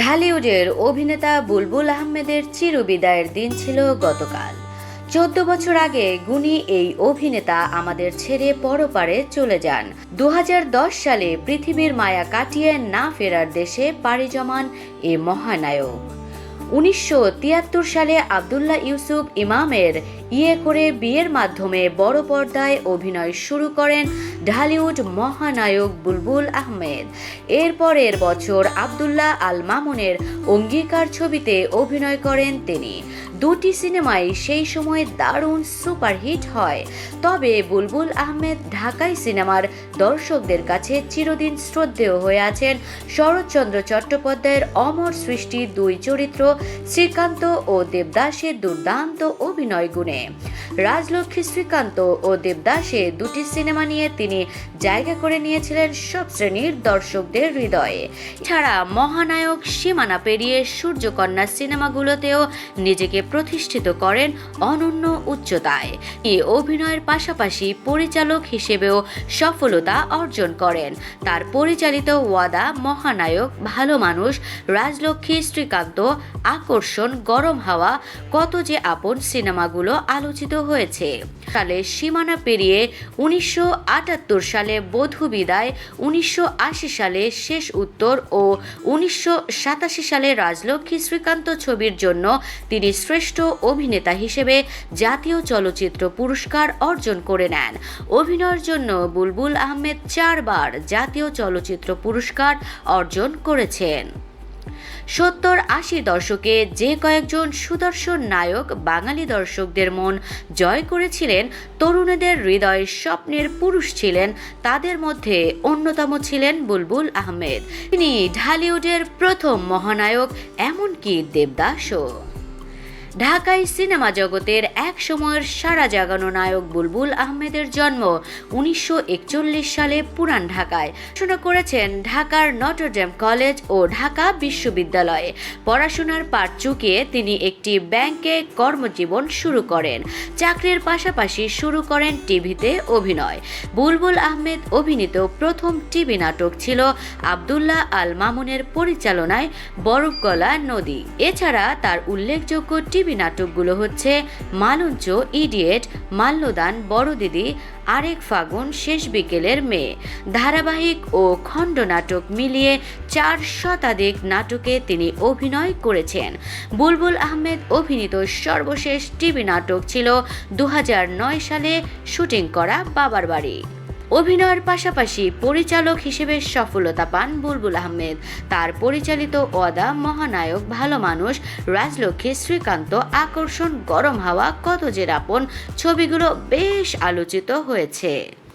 ঢালিউডের অভিনেতা বুলবুল আহমেদের চিরবিদায়ের দিন ছিল গতকাল। চোদ্দ বছর আগে গুণী এই অভিনেতা আমাদের ছেড়ে পরপারে চলে যান। দু হাজার দশ সালে পৃথিবীর মায়া কাটিয়ে না ফেরার দেশে পাড়ি জমান এ মহানায়ক। উনিশশো তিয়াত্তর সালে আবদুল্লাহ ইউসুফ ইমামের ইয়ে করে বিয়ের মাধ্যমে বড় পর্দায় অভিনয় শুরু করেন ঢালিউড মহানায়ক বুলবুল আহমেদ। এরপরের বছর আবদুল্লাহ আল মামুনের অঙ্গীকার ছবিতে অভিনয় করেন তিনি। দুটি সিনেমাই সেই সময় দারুণ সুপারহিট হয়। তবে বুলবুল আহমেদ ঢাকাই সিনেমার দর্শকদের কাছে চিরদিন শ্রদ্ধেয় হয়ে আছেন শরৎচন্দ্র চট্টোপাধ্যায়ের অমর সৃষ্টি দুই চরিত্র, শ্রীকান্ত ও দেবদাসের দুর্দান্ত অভিনয় গুণে। রাজলক্ষ্মী শ্রীকান্ত ও দেবদাসে দুটি সিনেমা নিয়ে তিনি জায়গা করে নিয়েছিলেন সব শ্রেণির দর্শকদের হৃদয়ে। ছাড়া মহানায়ক সীমানা পেরিয়ে সূর্যকন্যা সিনেমাগুলোতেও নিজেকে প্রতিষ্ঠিত করেন অনন্য উচ্চতায়। এই অভিনয়ের পাশাপাশি পরিচালক হিসেবেও সফলতা অর্জন করেন। তার পরিচালিত ওয়াদা মহানায়ক, ভালো মানুষ, রাজলক্ষ্মী, শ্রীকান্ত, আকর্ষণ, গরম হাওয়া, কত যে আপন সিনেমাগুলো আলোচিত হয়েছে। সালে সীমানা পেরিয়ে উনিশশো আটাত্তর সালে বধূ বিদায়, উনিশশো আশি সালে শেষ উত্তর ও উনিশশো সাতাশি সালে রাজলক্ষ্মী শ্রীকান্ত ছবির জন্য তিনি শ্রেষ্ঠ অভিনেতা হিসেবে জাতীয় চলচ্চিত্র পুরস্কার অর্জন করে নেন। অভিনয়ের জন্য বুলবুল আহমেদ চারবার জাতীয় চলচ্চিত্র পুরস্কার অর্জন করেছেন। সত্তর আশি দশকে যে কয়েকজন সুদর্শন নায়ক বাঙালি দর্শকদের মন জয় করেছিলেন, তরুণীদের হৃদয় স্বপ্নের পুরুষ ছিলেন, তাদের মধ্যে অন্যতম ছিলেন বুলবুল আহমেদ। তিনি ঢালিউডের প্রথম মহানায়ক, এমনকি দেবদাসও। ঢাকায় সিনেমা জগতের এক সময়ের সারা জাগানো নায়ক বুলবুল আহমেদের জন্ম উনিশশো একচল্লিশ সালে পুরান ঢাকায়। পড়াশোনা করেছেন ঢাকার নটরডেম কলেজ ও ঢাকা বিশ্ববিদ্যালয়ে। পড়াশোনার পাঠ চুকিয়ে তিনি একটি ব্যাংকে কর্মজীবন শুরু করেন। চাকরির পাশাপাশি শুরু করেন টিভিতে অভিনয়। বুলবুল আহমেদ অভিনীত প্রথম টিভি নাটক ছিল আবদুল্লাহ আল মামুনের পরিচালনায় বরফগলা নদী। এছাড়া তার উল্লেখযোগ্য টিভি নাটকগুলো হচ্ছে মালঞ্চ ইডিয়েট, মাল্যদান, বড় দিদি, আরেক ফাগুন, শেষ বিকেলের মেয়ে। ধারাবাহিক ও খণ্ড নাটক মিলিয়ে চার শতাধিক নাটকে তিনি অভিনয় করেছেন। বুলবুল আহমেদ অভিনীত সর্বশেষ টিভি নাটক ছিল দু হাজার নয় সালে শুটিং করা বাবার বাড়ি। অভিনয়ের পাশাপাশি পরিচালক হিসেবে সফলতা পান বুলবুল আহমেদ। তার পরিচালিত ওয়াদা মহানায়ক ভালো মানুষ রাজলক্ষ্মী শ্রীকান্ত, আকর্ষণ গরম হাওয়া কত যে আপন ছবিগুলো বেশ আলোচিত হয়েছে।